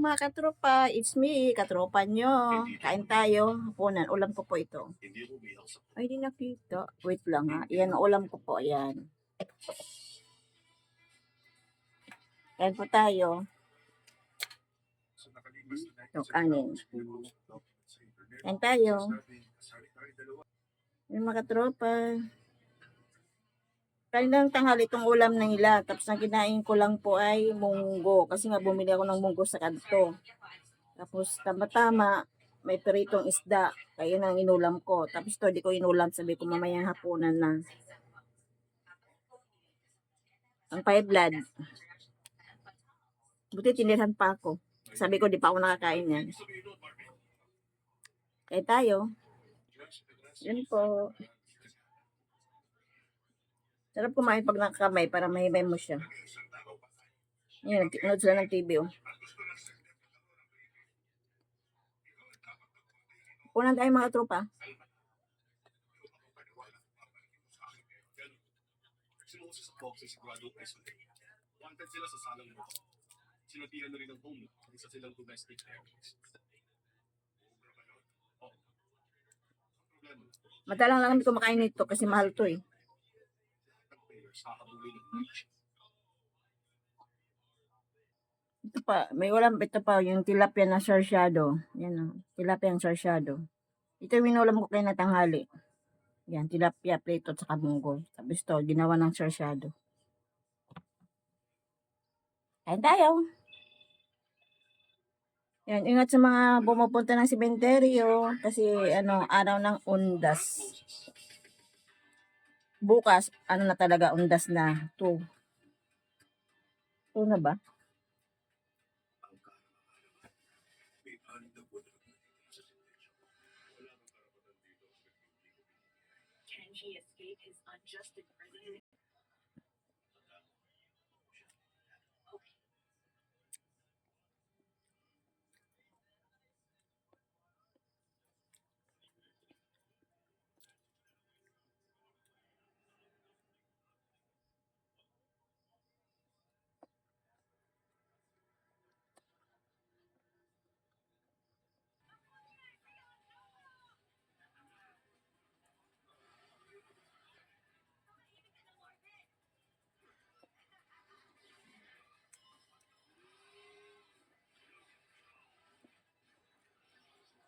mga katropa, it's me, katropa nyo. Kain tayo. Hapunan, ulam ko po ito. Ay, di nakita. Wait lang ha. Yan, ang ulam ko po. Ayan. Kain po tayo. Ito, kanin. Kain tayo. Yung mga katropa. Kaninang tanghali itong ulam na nila. Tapos ang kinain ko lang po ay munggo. Kasi nga bumili ako ng munggo sa kanto. Tapos tama-tama, may peritong isda. Kaya ang inulam ko. Tapos to, di ko inulam. Sabi ko mamayang hapunan na. Ang pie blood. Buti tinirhan pa ako. Sabi ko, di pa ako nakakain yan. Kaya tayo. Yun po. Sarap kumain pag nakakamay para mahimay mo siya. Yan, nanood sila ng TV oh. Punan tayo mga tropa. Wanted sila sa salang mo. Sinatihan na rin ng home isa silang domestic terrorist. Ang Madalang lang kami kumakain nito kasi mahal to eh. Hahabulin ng beach. Ito pa, may ulam ito pa, yung tilapia na sarsyado. Yan o, tilapia ang sarsyado. Ito yung inulam ko kayo na tanghali. Yan, tilapia, prito, at saka munggo. Tapos ito, ginawa ng sarsyado. Kain tayo. Yan, ingat sa mga pumupunta ng sementeryo kasi ano, araw ng undas. Bukas, ano na talaga, undas na. Two. Two na ba? Can he escape his unjust imprisonment?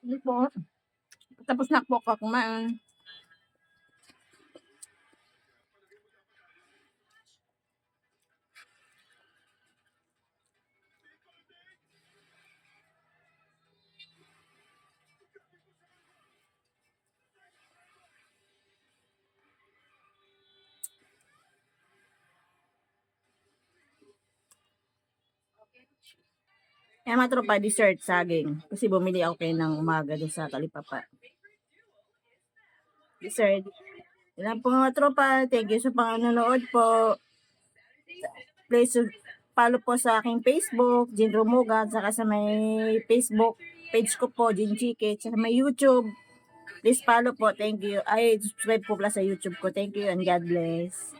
Hindi po. Tapos na po ako kumain. Kaya mga tropa, dessert, saging. Kasi bumili ako kayo ng umaga doon sa Talipapa. Dessert. Ilan po mga tropa. Thank you sa panonood po. Please follow po sa aking Facebook, Jin Romuga, saka sa may Facebook page ko po, Jin Chike, sa may YouTube. Please follow po. Thank you. Ay, subscribe po pala sa YouTube ko. Thank you and God bless.